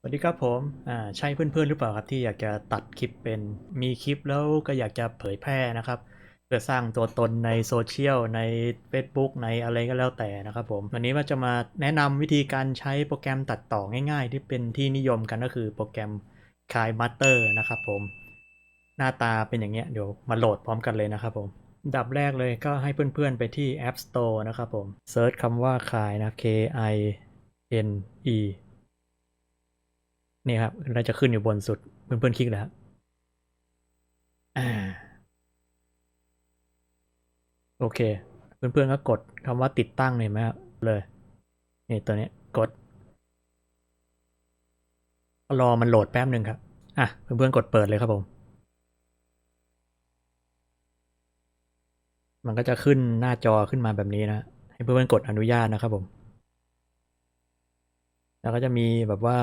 สวัสดีครับผมอ่าใช่เพื่อนๆ หรือเปล่าครับที่อยากจะตัดคลิปเป็นมีคลิปแล้วก็อยากจะเผยแพร่นะครับ เพื่อสร้างตัวตนในโซเชียลใน Facebook ในอะไรก็แล้วแต่นะครับผม วันนี้ว่าจะมาแนะนำวิธีการใช้โปรแกรมตัดต่อง่ายๆ ที่เป็นที่นิยมกันก็คือโปรแกรม k i Master นะครับผม หน้าตาเป็นอย่างเงี้ยเดี๋ยวมาโหลดพร้อมกันเลยนะครับผมดับแรกเลยก็ให้เพื่อนๆไปที่ App Store นะครับผมเซิร์ชคำว่า k a i นะ K I N E นี่ครับเราจะขึ้นอยู่บนสุดเพื่อนๆคลิกแล้วอ่าโอเค เพื่อนๆก็กดคำว่าติดตั้งเห็นไหมครับเลยนี่ตัวนี้กด รอมันโหลดแป๊บหนึ่งครับ อะ เพื่อนๆกดเปิดเลยครับผม มันก็จะขึ้นหน้าจอขึ้นมาแบบนี้นะ ให้เพื่อนๆกดอนุญาตนะครับผม แล้วก็จะมีแบบว่า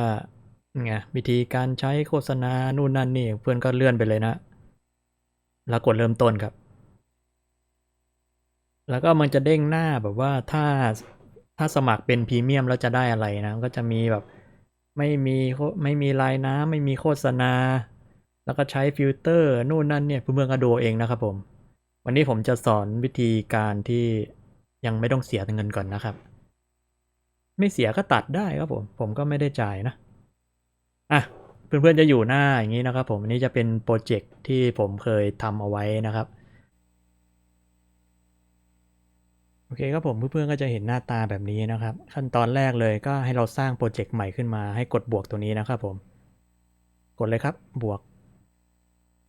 ไงวิธีการใช้โฆษณานู่นนั่นนี่เพื่อนก็เลื่อนไปเลยนะ แล้วกดเริ่มต้นครับ แล้วก็มันจะเด้งหน้าแบบว่าถ้าถ้าสมัครเป็นพรีเมียมแล้วจะได้อะไรนะ ก็จะมีแบบไม่มีไม่มีลายน้ำไม่มีโฆษณา แล้วก็ใช้ฟิลเตอร์นู่นนั่นเนี่ยเพื่อนๆก็ดูเองนะครับผม วันนี้ผมจะสอนวิธีการที่ยังไม่ต้องเสียเงินก่อนนะครับ ไม่เสียก็ตัดได้ครับผม ผมก็ไม่ได้จ่ายนะ อะเพื่อนๆจะอยู่หน้าอย่างนี้นะครับผมอันนี้จะเป็นโปรเจกต์ที่ผมเคยทำเอาไว้นะครับโอเคครับผมเพื่อนๆก็จะเห็นหน้าตาแบบนี้นะครับ ขั้นตอนแรกเลยก็ให้เราสร้างโปรเจกต์ใหม่ขึ้นมาให้กดบวกตัวนี้นะครับผม กดเลยครับบวก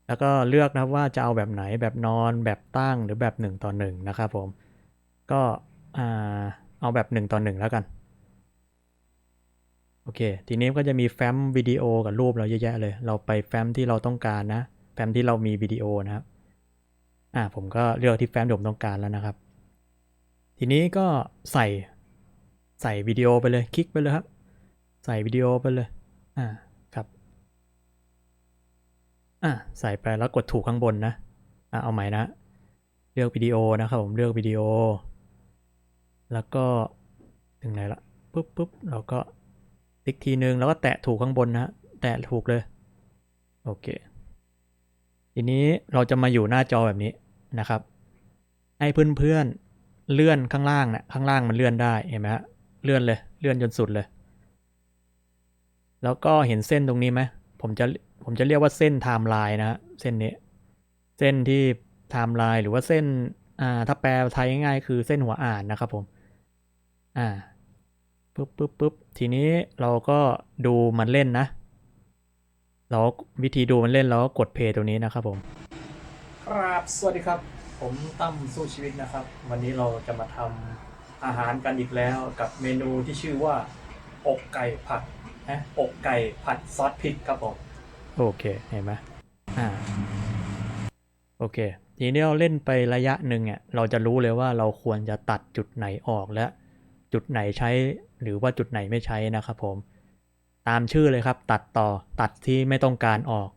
แล้วก็เลือกนะว่าจะเอาแบบไหนแบบนอนแบบตั้งหรือแบบหนึ่งต่อหนึ่งนะครับผมก็เอาแบบหนึ่งต่อหนึ่งแล้วกัน โอเค ทีนี้ก็จะมีแฟ้มวิดีโอกับรูปเราเยอะแยะเลย เราไปแฟ้มที่เราต้องการนะ แฟ้มที่เรามีวิดีโอนะครับ อ่า ผมก็เลือกที่แฟ้มที่ผมต้องการแล้วนะครับ ทีนี้ก็ใส่ใส่วิดีโอไปเลย คลิกไปเลยครับ ใส่วิดีโอไปเลย อ่า ครับ อ่า ใส่ไปแล้วกดถูกข้างบนนะ อ่าเอาใหม่นะ เลือกวิดีโอนะครับผมเลือกวิดีโอ แล้วก็ถึงไหนละปุ๊บปุ๊บเราก็ ติ๊กทีนึงแล้วก็แตะถูกข้างบนนะแตะถูกเลย โอเค ทีนี้เราจะมาอยู่หน้าจอแบบนี้นะครับ ให้เพื่อนๆเลื่อนข้างล่างนะข้างล่างมันเลื่อนได้เห็นไหมฮะเลื่อนเลยเลื่อนจนสุดเลย แล้วก็เห็นเส้นตรงนี้ไหมผมจะผมจะเรียกว่าเส้นไทม์ไลน์นะฮะเส้นนี้ เส้นที่ไทม์ไลน์หรือว่าเส้นอ่าถ้าแปลไทยง่ายๆคือเส้นหัวอ่านนะครับผมอ่า ปุ๊บปุ๊บปุ๊บทีนี้เราก็ดูมันเล่นนะ เราวิธีดูมันเล่นเราก็กดเพย์ตรงนี้นะครับผม ครับสวัสดีครับ ผมตั้มสู้ชีวิตนะครับ วันนี้เราจะมาทำอาหารกันอีกแล้วกับเมนูที่ชื่อว่า อกไก่ผัดนะอกไก่ผัดซอสพริกครับผม โอเคเห็นไหมอ่าโอเค ทีนี้เราเล่นไประยะหนึ่งเนี่ยเราจะรู้เลยว่าเราควรจะตัดจุดไหนออกและจุดไหนใช้ หรือว่าจุดไหนไม่ใช้นะครับผม ตามชื่อเลยครับตัดต่อตัดที่ไม่ต้องการออก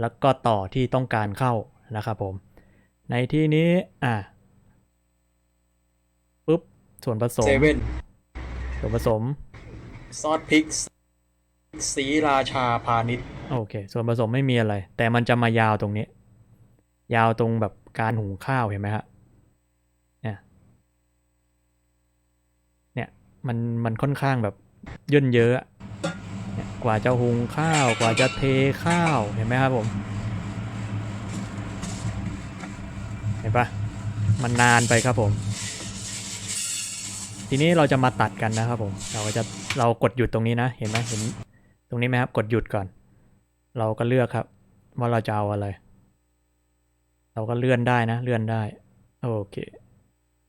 แล้วก็ต่อที่ต้องการเข้านะครับผม ในที่นี้อะปุ๊บส่วนผสมเซเว่นส่วนผสมซอสพริกสีราชาพาณิชย์โอเค ส่วนผสมไม่มีอะไร แต่มันจะมายาวตรงนี้ ยาวตรงแบบการหุงข้าวเห็นไหมฮะเนี่ย เนี่ย มันมันค่อนข้างแบบย่นเยอะ กว่าจะหุงข้าว กว่าจะเทข้าวเห็นไหมครับผม เห็นปะมันนานไปครับผม ทีนี้เราจะมาตัดกันนะครับผม เราก็จะเรากดหยุดตรงนี้นะ เห็นไหมเห็นตรงนี้ไหมครับ กดหยุดก่อน เราก็เลือกครับ ว่าเราจะเอาอะไร เราก็เลื่อนได้นะ เลื่อนได้ โอเค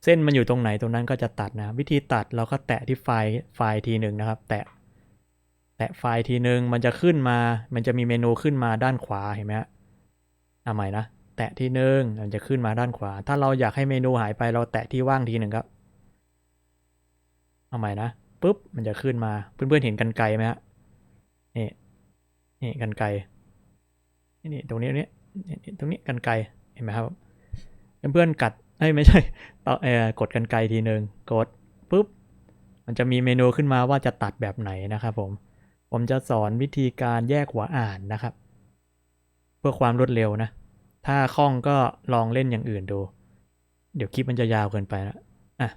เส้นมันอยู่ตรงไหนตรงนั้นก็จะตัดนะ วิธีตัดเราก็แตะที่ไฟล์ไฟล์ทีหนึ่งนะครับ แตะ แตะไฟล์ทีหนึ่งมันจะขึ้นมา มันจะมีเมนูขึ้นมาด้านขวาเห็นไหมฮะเอาใหม่นะแตะที่หนึ่งมันจะขึ้นมาด้านขวา ถ้าเราอยากให้เมนูหายไปเราแตะที่ว่างทีหนึ่งครับเอาใหม่นะปุ๊บมันจะขึ้นมาเพื่อนๆเห็นกันไกลไหมฮะนี่นี่กันไกลนี่ตรงนี้ตรงนี้ตรงนี้กันไกลเห็นไหมครับเพื่อนๆกัด ไม่ใช่ต่อเออกดกันไกลทีหนึ่งกดปุ๊บ มันจะมีเมนูขึ้นมาว่าจะตัดแบบไหนนะครับผม ผมจะสอนวิธีการแยกหัวอ่านนะครับ เพื่อความรวดเร็วนะ ถ้าคล่องก็ลองเล่นอย่างอื่นดู เดี๋ยวคลิปมันจะยาวเกินไปนะอะ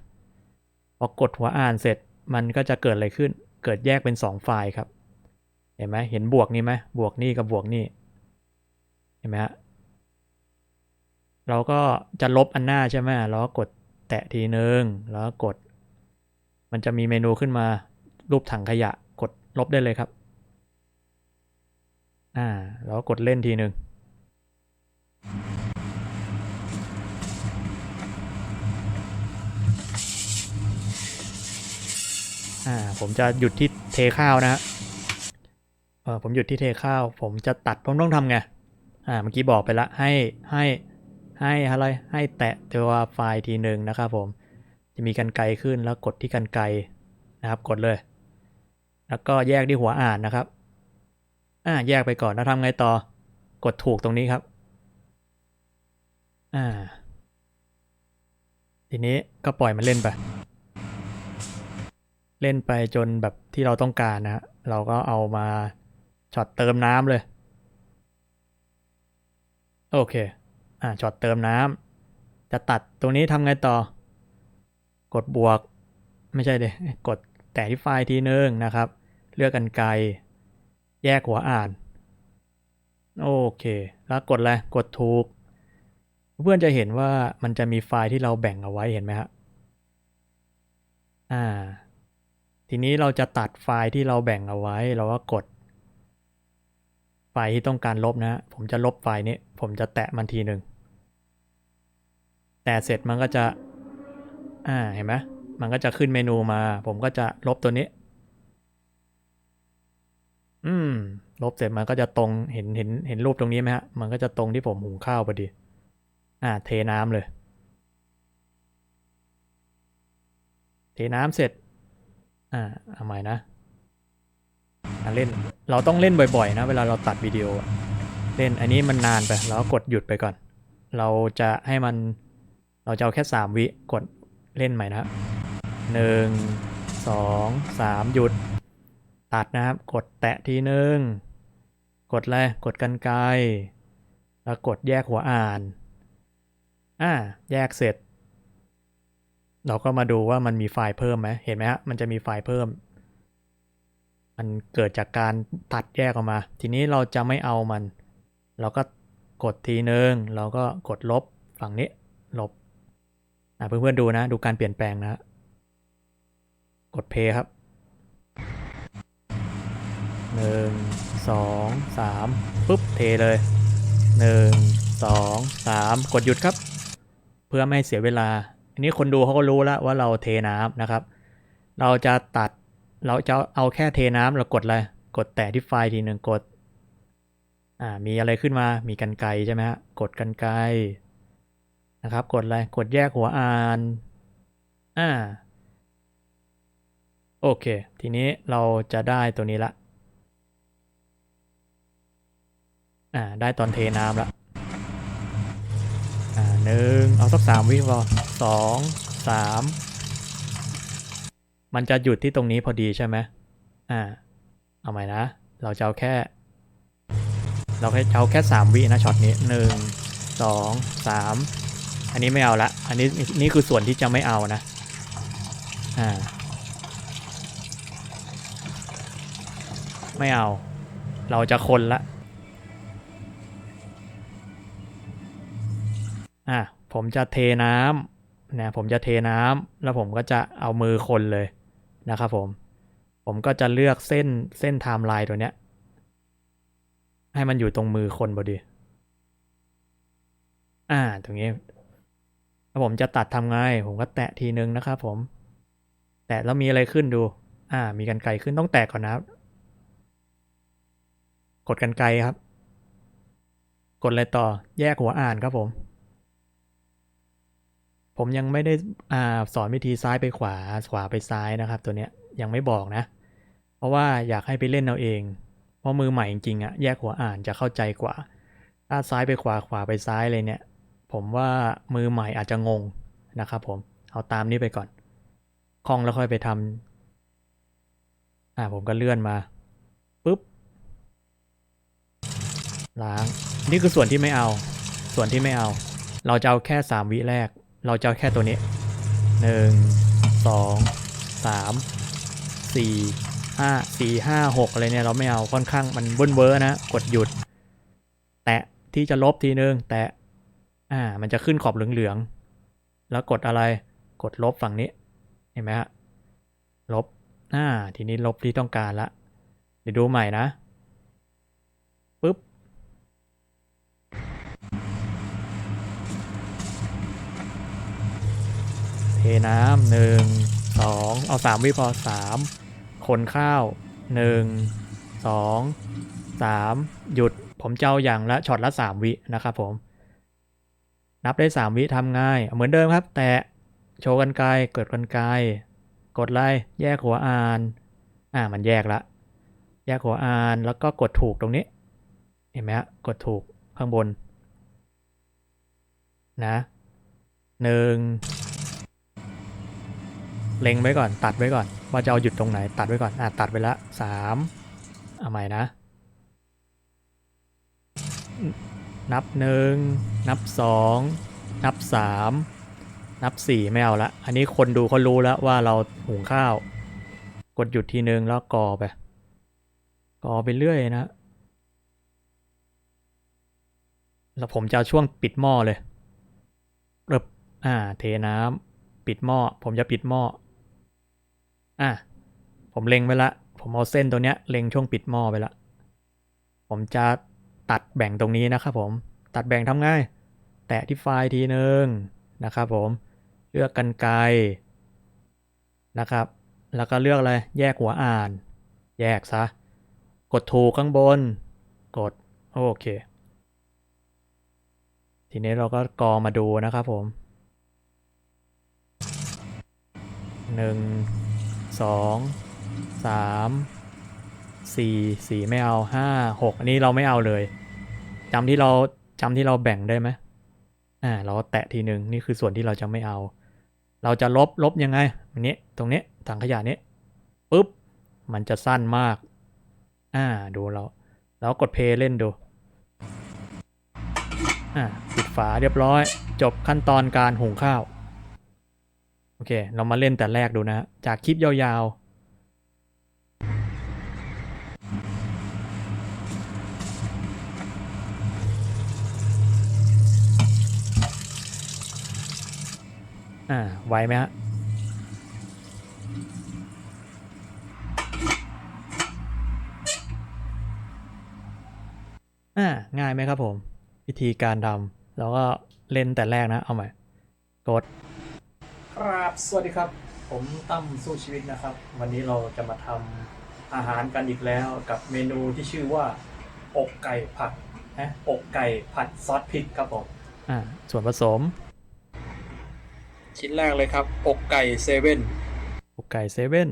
พอกดหัวอ่านเสร็จมันก็จะเกิดอะไรขึ้น เกิดแยกเป็นสองไฟล์ครับ เห็นไหมเห็นบวกนี้ไหมบวกนี่กับบวกนี่ เห็นไหมฮะ เราก็จะลบอันหน้าใช่ไหมเราก็กดแตะทีนึง แล้วกด มันจะมีเมนูขึ้นมา รูปถังขยะ กดลบได้เลยครับ อ่า แล้วกดเล่นทีหนึ่งอ่า ผมจะหยุดที่เทข้าวนะฮะเออผมหยุดที่เทข้าว ผมจะตัด ผมต้องทำไง อ่า เมื่อกี้บอกไปละ ให้ ให้ ให้อะไรให้แตะตัวไฟล์ทีหนึ่งนะครับผม จะมีกันไกลขึ้นแล้วกดที่กันไกลนะครับ กดเลย แล้วก็แยกที่หัวอ่านนะครับ อ่าแยกไปก่อนแล้วทำไงต่อ กดถูกตรงนี้ครับ อ่า ทีนี้ก็ปล่อยมันเล่นไป เล่นไปจนแบบที่เราต้องการนะฮะเราก็เอามาช็อตเติมน้ำเลย โอเค อ่าช็อตเติมน้ำจะตัดตรงนี้ทำไงต่อ กดบวก ไม่ใช่เดยกดแตะที่ไฟล์ทีนึงนะครับ เลือกกันไกล แยกหัวอ่าน โอเค แล้วกดอะไรกดถูก เพื่อนจะเห็นว่ามันจะมีไฟล์ที่เราแบ่งเอาไว้เห็นไหมฮะอ่า ทีนี้เราจะตัดไฟล์ที่เราแบ่งเอาไว้เราก็กดไฟล์ที่ต้องการลบนะ ผมจะลบไฟล์นี้ ผมจะแตะมันทีหนึ่ง แต่เสร็จมันก็จะ อ่าเห็นไหมมันก็จะขึ้นเมนูมา ผมก็จะลบตัวนี้ อืม ลบเสร็จมันก็จะตรงเห็นเห็นเห็นรูปตรงนี้ไหมฮะ มันก็จะตรงที่ผมหุงข้าวพอดี อ่า เทน้ำเลย เทน้ำเสร็จ อ่าเอาใหม่นะอะเล่น เราต้องเล่นบ่อยๆ นะ เวลาเราตัดวิดีโอ เล่นอันนี้มันนานไป เรากดหยุดไปก่อน เราจะให้มัน เราจะเอาแค่สามวิกดเล่นใหม่นะครับหนึ่งสองสามหยุด ตัดนะครับ กดแตะทีหนึ่งกดอะไรกดกันไกลแล้วกดแยกหัวอ่านอ่าแยกเสร็จ เราก็มาดูว่ามันมีไฟล์เพิ่มไหมเห็นไหมฮะมันจะมีไฟล์เพิ่ม มันเกิดจากการตัดแยกออกมา ทีนี้เราจะไม่เอามัน เราก็กดทีหนึ่งเราก็กดลบฝั่งนี้ เพื่อนๆดูนะ ดูการเปลี่ยนแปลงนะ กดเพย์ครับหนึ่งสองสามปุ๊บเทเลยหนึ่งสองสามกดหยุดครับ เพื่อไม่ให้เสียเวลา อันนี้คนดูเขาก็รู้แล้วว่าเราเทน้ำนะครับ เราจะตัดเราจะเอาแค่เทน้ำเรากดอะไรกดแตะที่ไฟล์ทีหนึ่งกด อ่ามีอะไรขึ้นมามีกันไกลใช่ไหมฮะกดกันไกล นะครับ กดอะไร กดแยกหัวอ่าน อ่า โอเค ทีนี้เราจะได้ตัวนี้ละ อ่า ได้ตอนเทน้ำละ อ่าหนึ่งเอาสักสามวิพอสองสามมันจะหยุดที่ตรงนี้พอดีใช่ไหมอ่า เอาใหม่นะ เราจะเอาแค่ เราแค่เอาแค่สามวินะช็อตนี้หนึ่งสองสาม อันนี้ไม่เอาละ อันนี้นี่คือส่วนที่จะไม่เอานะ อ่า ไม่เอา เราจะคนละ อะผมจะเทน้ำนะ ผมจะเทน้ำแล้วผมก็จะเอามือคนเลยนะครับผม ผมก็จะเลือกเส้นเส้นไทม์ไลน์ตัวเนี้ย ให้มันอยู่ตรงมือคนพอดี อ่า ตรงนี้ แล้วผมจะตัดทำไง ผมก็แตะทีนึงนะครับผม แตะแล้วมีอะไรขึ้นดู อ่า มีกันไกลขึ้นต้องแตะก่อนนะกดกันไกลครับ กดอะไรต่อ แยกหัวอ่านครับผม ผมยังไม่ได้อ่าสอนวิธีซ้ายไปขวา ขวาไปซ้ายนะครับ ตัวเนี้ยยังไม่บอกนะ เพราะว่าอยากให้ไปเล่นเอาเอง เพราะมือใหม่จริงๆอะแยกหัวอ่านจะเข้าใจกว่า ถ้าซ้ายไปขวาขวาไปซ้ายเลยเนี่ย ผมว่ามือใหม่อาจจะงงนะครับผมเอาตามนี้ไปก่อนคล่องแล้วค่อยไปทำอ่าผมก็เลื่อนมาปุ๊บล้าง นี่คือส่วนที่ไม่เอา ส่วนที่ไม่เอา เราจะเอาแค่สามวิแรก เราจะเอาแค่ตัวนี้หนึ่งสองสามสี่ห้าสี่ห้าหกอะไรเนี่ยเราไม่เอาค่อนข้างมันเบิ้ลเวอร์นะ กดหยุด แตะที่จะลบทีนึง แตะ อ่า มันจะขึ้นขอบเหลืองๆ แล้วกดอะไร กดลบฝั่งนี้ เห็นไหมฮะ ลบ อ่า ทีนี้ลบที่ต้องการละ เดี๋ยวดูใหม่นะ ปึ๊บ เทน้ำหนึ่ง สอง เอาสามวิพอสามคนข้าวหนึ่ง สอง สาม หยุด ผมเจ้าอย่างละช็อตละสามวินะครับผม นับได้สามวิทำง่าย เหมือนเดิมครับ แต่โชว์กันไกลเกิดกันไกลกดไล่แยกหัวอ่าน อ่ามันแยกละ แยกหัวอ่านแล้วก็กดถูกตรงนี้ เห็นไหมฮะกดถูกข้างบน นะหนึ่งเล็งไว้ก่อน ตัดไว้ก่อน ว่าจะเอาหยุดตรงไหน ตัดไว้ก่อนอะตัดไปละสามเอาใหม่นะ นับหนึ่งนับสองนับสามนับสี่ไม่เอาละ อันนี้คนดูเขารู้แล้วว่าเราหุงข้าว กดหยุดทีนึงแล้วกอไป กอไปเรื่อยนะ แล้วผมจะช่วงปิดหม้อเลยเริบอ่า เทน้ำปิดหม้อ ผมจะปิดหม้อ อะ ผมเล็งไปละ ผมเอาเส้นตัวเนี้ยเล็งช่วงปิดหม้อไปละ ผมจะ ตัดแบ่งตรงนี้นะครับผม ตัดแบ่งทำง่าย แตะที่ไฟล์ทีหนึ่งนะครับผม เลือกกันไกลนะครับ แล้วก็เลือกอะไร แยกหัวอ่าน แยกซะ กดถูกข้างบน กด โอเค ทีนี้เราก็กอมาดูนะครับผมหนึ่งสองสามสี่สี่ไม่เอาห้าหกอันนี้เราไม่เอาเลย จำที่เราจำที่เราแบ่งได้ไหมอ่า เราแตะทีหนึ่งนี่คือส่วนที่เราจะไม่เอา เราจะลบลบยังไงอันนี้ตรงนี้ถังขยะนี้ปุ๊บมันจะสั้นมาก อ่า ดูเรา แล้วกดเพลย์เล่นดู อ่า ปิดฝาเรียบร้อย จบขั้นตอนการหุงข้าว โอเค เรามาเล่นแต่แรกดูนะ จากคลิปยาวๆ อ่าไวไหมฮะอ่าง่ายไหมครับผม วิธีการทำแล้วก็เล่นแต่แรกนะ เอาใหม่กดครับสวัสดีครับ ผมตั้มสู้ชีวิตนะครับ วันนี้เราจะมาทำอาหารกันอีกแล้วกับเมนูที่ชื่อว่า อกไก่ผัดนะอกไก่ผัดซอสพริกครับผมอ่าส่วนผสม ชิ้นแรกเลยครับ อกไก่เซเว่นอกไก่เซเว่น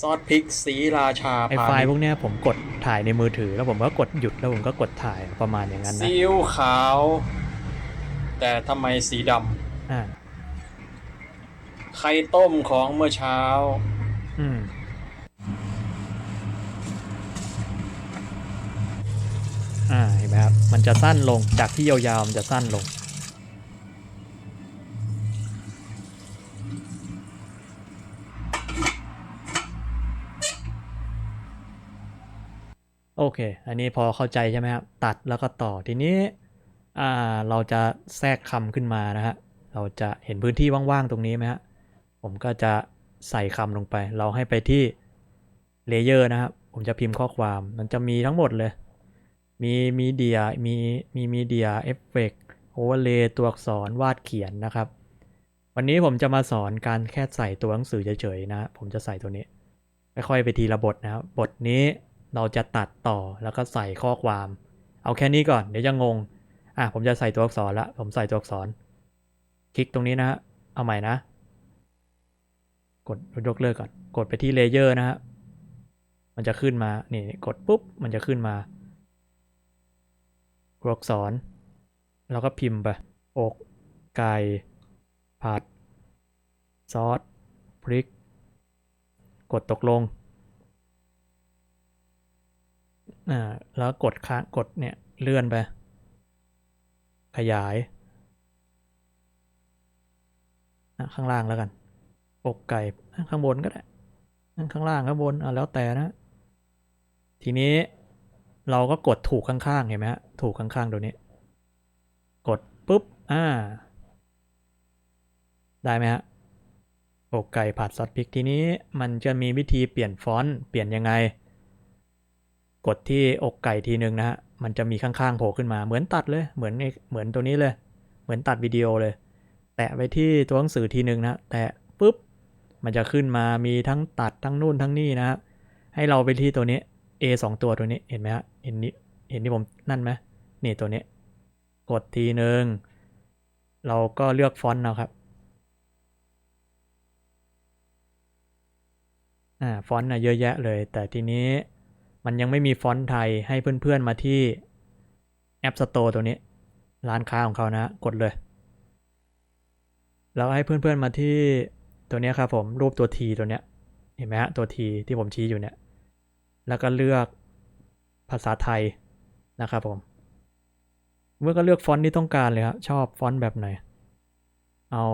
ซอสพริกสีราชาไอพาไฟล์พณิวชกย์เนี้ยผมกดถ่ายในมือถือ แล้วผมก็กดหยุดแล้วผมก็กดถ่ายประมาณอย่างนั้นนะซีอิ๊วขาว แต่ทำไมสีดอ่าำไข่ต้มของเมื่อเช้า อืมอ่าเห็ นไหมครับ มันจะสั้นลงจากที่ยาวๆมันจะสั้นลง โอเค อันนี้พอเข้าใจใช่ไหมครับ ตัดแล้วก็ต่อทีนี้เราจะแทรกคำขึ้นมานะฮะ เราจะเห็นพื้นที่ว่างๆตรงนี้ไหมฮะ ผมก็จะใส่คำลงไป เราให้ไปที่เลเยอร์นะครับ ผมจะพิมพ์ข้อความ มันจะมีทั้งหมดเลย มีมีเดียมีมีมีเดียเอฟเฟกโอเวอร์เลย์ตัวอักษรวาดเขียนนะครับ วันนี้ผมจะมาสอนการแค่ใส่ตัวหนังสือเฉยๆนะ ผมจะใส่ตัวนี้ค่อยๆไปทีละบทนะครับบทนี้เราจะตัดต่อแล้วก็ใส่ข้อความ เอาแค่นี้ก่อนเดี๋ยวจะงงอะผมจะใส่ตัวอักษรละผมใส่ตัวอักษร คลิกตรงนี้นะฮะเอาใหม่นะ กดยกเลิกก่อน กดไปที่เลเยอร์นะฮะมันจะขึ้นมานี่กดปุ๊บมันจะขึ้นมา ตัวอักษร แล้วก็พิมพ์ไปอกไก่ผัด ซอส พริก กดตกลงอ่าแล้วกดค้างกดเนี่ยเลื่อนไป ขยายข้างล่างแล้วกัน อกไก่ข้างบนก็ได้ ข้างล่างข้างบนอะแล้วแต่นะ ทีนี้ เราก็กดถูกข้างๆ เห็นไหมฮะ ถูกข้างๆตัวนี้ กดปุ๊บ อ่า ได้ไหมฮะอกไก่ผัดซอสพริกทีนี้มันจะมีวิธีเปลี่ยนฟอนต์ เปลี่ยนยังไง กดที่อกไก่ทีหนึ่งนะฮะ มันจะมีข้างๆโผล่ขึ้นมา เหมือนตัดเลย เหมือนเหมือนตัวนี้เลย เหมือนตัดวิดีโอเลย แตะไปที่ตัวหนังสือทีหนึ่งนะ แตะปุ๊บ มันจะขึ้นมา มีทั้งตัดทั้งนู่นทั้งนี่นะฮะ ให้เราไปที่ตัวนี้ A สองตัวตัวนี้เห็นไหมฮะเห็นนี้เห็นที่ผมนั่นไหมนี่ตัวนี้ กดทีหนึ่งเราก็เลือกฟอนต์นะครับอ่าฟอนต์นะเยอะแยะเลย แต่ทีนี้มันยังไม่มีฟอนต์ไทยให้เพื่อนๆมาที่ App Store ตัวนี้ ร้านค้าของเขานะ กดเลย แล้วให้เพื่อนๆมาที่ตัวนี้ครับผมรูปตัว T ตัวเนี้ยเห็นไหมฮะตัว T ที่ผมชี้อยู่เนี่ย แล้วก็เลือกภาษาไทยนะครับผม เมื่อก็เลือกฟอนต์ที่ต้องการเลยครับ ชอบฟอนต์แบบไหน เอา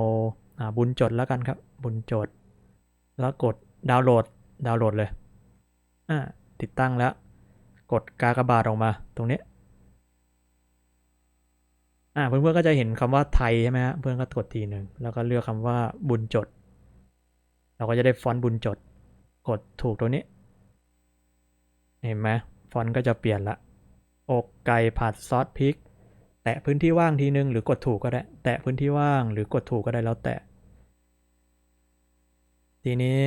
อาบุญจดแล้วกันครับ บุญจด แล้วกดดาวน์โหลด ดาวน์โหลดเลย อ่า ติดตั้งแล้ว กดกากบาทออกมาตรงนี้ อ่า เพื่อนๆก็จะเห็นคำว่าไทยใช่ไหมฮะ เพื่อนก็กดทีหนึ่ง แล้วก็เลือกคำว่าบุญจด เราก็จะได้ฟอนต์บุญจด กดถูกตัวนี้ เห็นไหมฟอนต์ก็จะเปลี่ยนละ อกไก่ผัดซอสพริก แตะพื้นที่ว่างทีนึงหรือกดถูกก็ได้ แตะพื้นที่ว่างหรือกดถูกก็ได้แล้วแต่ทีนี้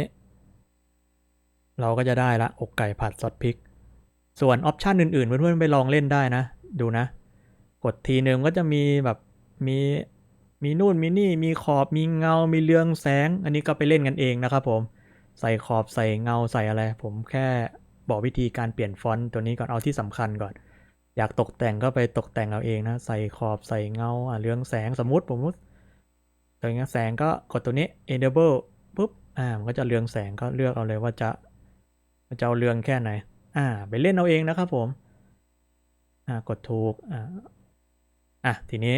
เราก็จะได้ละ อกไก่ผัดซอสพริก ส่วนออปชันอื่นๆ เพื่อนๆไปลองเล่นได้นะ ดูนะ กดทีนึงก็จะมีแบบมีมีนู่นมีนี่มีขอบมีเงา มีเรืองแสง อันนี้ก็ไปเล่นกันเองนะครับผม ใส่ขอบใส่เงาใส่อะไร ผมแค่ บอกวิธีการเปลี่ยนฟอนต์ตัวนี้ก่อนเอาที่สำคัญก่อน อยากตกแต่งก็ไปตกแต่งเอาเองนะ ใส่ขอบใส่เงาเรื่องแสงสมมติผมมุติตัวเงี้แสงก็กดตัวนี้ enable ปุ๊บอ่ามันก็จะเรืองแสงก็เลือกเอาเลยว่าจะจะเอาเรืองแค่ไหน อ่า ไปเล่นเอาเองนะครับผม อ่ากดถูกอ่าอะทีนี้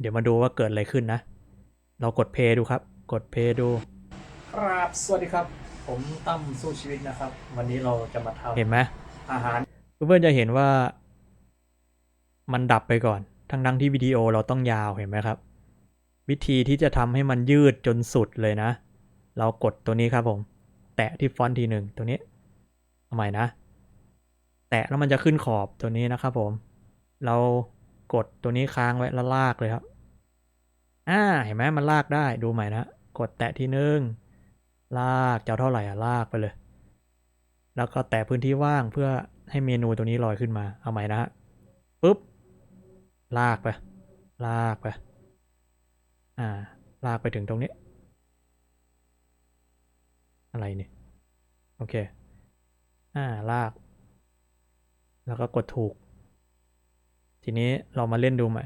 เดี๋ยวมาดูว่าเกิดอะไรขึ้นนะ เรากดเพย์ดูครับ กดเพย์ดู ครับ สวัสดีครับ ผมตั้มสู้ชีวิตนะครับ วันนี้เราจะมาทำเห็นไหมอาหารเพื่อนๆจะเห็นว่า มันดับไปก่อน ทั้งทั้งๆที่วิดีโอเราต้องยาวเห็นไหมครับ วิธีที่จะทำให้มันยืดจนสุดเลยนะ เรากดตัวนี้ครับผม แตะที่ฟอนต์ทีหนึ่งตัวนี้เอาใหม่นะ แตะแล้วมันจะขึ้นขอบตัวนี้นะครับผม เรากดตัวนี้ค้างไว้แล้วลากเลยครับ อ่า เห็นไหมมันลากได้ดูใหม่นะ กดแตะทีหนึ่ง ลากจะเท่าไหร่อะลากไปเลย แล้วก็แตะพื้นที่ว่างเพื่อให้เมนูตัวนี้ลอยขึ้นมา เอาใหม่นะฮะปุ๊บ ลากไป ลากไป อ่า ลากไปถึงตรงนี้ อะไรเนี่ย โอเค อ่า ลาก แล้วก็กดถูก ทีนี้เรามาเล่นดูใหม่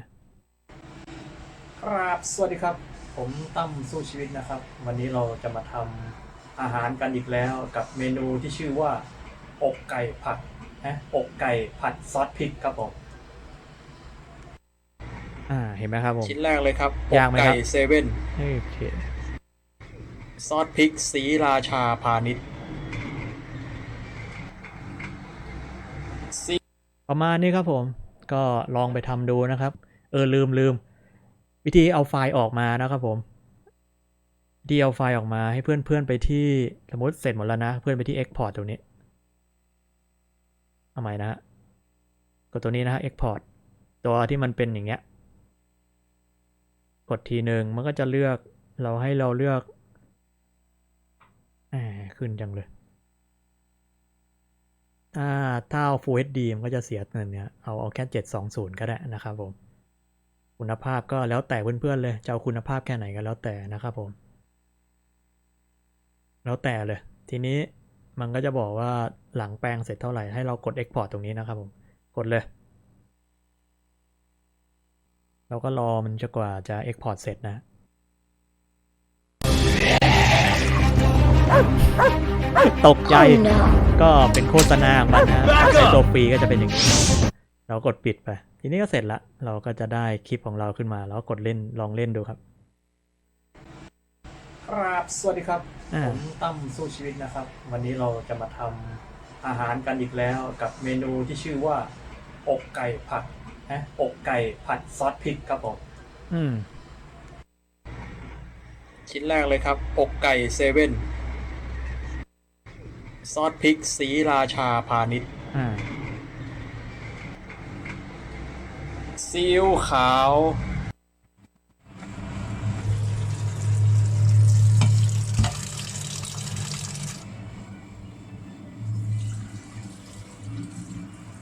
ครับ สวัสดีครับ ผมตั้มสู้ชีวิตนะครับ วันนี้เราจะมาทำอาหารกันอีกแล้วกับเมนูที่ชื่อว่า อกไก่ผัดนะอกไก่ผัดซอสพริกครับผมอ่าเห็นไหมครับผมชิ้นแรกเลยครับยากไหมครับไก่เซเว่นโอเคซอสพริกสีราชาพาณิชย์สีประมาณนี้ครับผม ก็ลองไปทำดูนะครับ เออลืมลืม วิธีเอาไฟล์ออกมานะครับผมวิธีเอาไฟล์ออกมาให้เพื่อนเพื่อนไปที่สมมติเสร็จหมดแล้วนะ เพื่อนไปที่ Export ตรงนี้เอาใหม่นะกดตัวนี้นะฮะ Export ตัวที่มันเป็นอย่างเงี้ย กดทีหนึ่งมันก็จะเลือกเราให้เราเลือกอ่าขึ้นจังเลยถ้าถ้าเอา Full HD มันก็จะเสียเงินเนี่ย เอาเอาแค่720 ก็ได้นะครับผม คุณภาพก็แล้วแต่เพื่อนๆเลยจะเอาคุณภาพแค่ไหนก็แล้วแต่นะครับผม แล้วแต่เลย ทีนี้มันก็จะบอกว่าหลังแปลงเสร็จเท่าไหร่ให้เรากด Export ตรงนี้นะครับผมกดเลยเราก็รอมันจะกว่าจะ Export เสร็จนะ ตกใจ Oh no. ก็เป็นโฆษณาของมันนะใช้ตัวฟรีก็จะเป็นอย่างนี้ เรากดปิดไป ทีนี้ก็เสร็จละเราก็จะได้คลิปของเราขึ้นมา แล้วก็กดเล่นลองเล่นดูครับ ครับสวัสดีครับอ่าผมตั้มสู้ชีวิตนะครับ วันนี้เราจะมาทำอาหารกันอีกแล้วกับเมนูที่ชื่อว่า อกไก่ผัดนะอกไก่ผัดซอสพริกครับผมอืมชิ้นแรกเลยครับ อกไก่เซเว่นซอสพริกสีราชาพาณิชย์อ่า ซีอิ๊วขาว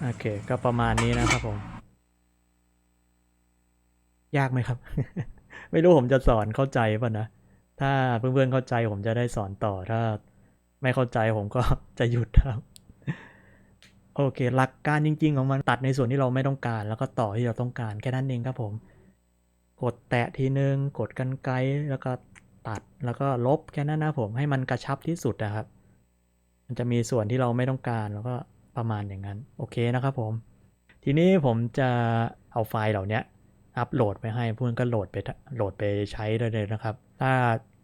โอเค ก็ประมาณนี้นะครับผม ยากไหมครับ ไม่รู้ผมจะสอนเข้าใจป่ะนะ ถ้าเพื่อนๆเข้าใจผมจะได้สอนต่อถ้า ไม่เข้าใจผมก็จะหยุดครับ โอเค หลักการจริง ๆ ของมันตัดในส่วนที่เราไม่ต้องการ แล้วก็ต่อที่เราต้องการแค่นั้นเองครับผม กดแตะทีนึง กดกันไกลแล้วก็ตัดแล้วก็ลบแค่นั้นนะผมให้มันกระชับที่สุดนะครับ มันจะมีส่วนที่เราไม่ต้องการแล้วก็ประมาณอย่างนั้น โอเคนะครับผม ทีนี้ผมจะเอาไฟล์เหล่านี้อัปโหลดไปให้เพื่อนก็โหลดไปโหลดไปใช้ได้เลยนะครับ ถ้า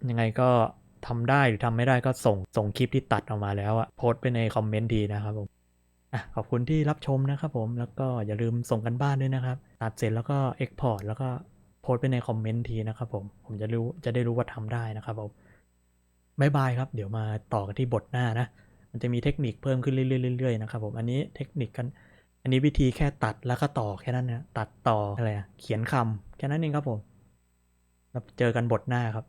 ยังไงก็ทำได้หรือทำไม่ได้ก็ส่งส่งคลิปที่ตัดออกมาแล้วอะโพสต์ไปในคอมเมนต์ดีนะครับผม ขอบคุณที่รับชมนะครับผม แล้วก็อย่าลืมส่งกันบ้านด้วยนะครับ ตัดเสร็จแล้วก็เอ็กพอร์ตแล้วก็โพสต์ไปในคอมเมนต์ทีนะครับผม ผมจะรู้จะได้รู้ว่าทำได้นะครับผมบายบายครับ เดี๋ยวมาต่อกันที่บทหน้านะ มันจะมีเทคนิคเพิ่มขึ้นเรื่อยๆๆนะครับผม อันนี้เทคนิคกัน อันนี้วิธีแค่ตัดแล้วก็ต่อแค่นั้นนะ ตัดต่ออะไรอะเขียนคำแค่นั้นเองครับผมแล้วเจอกันบทหน้าครับ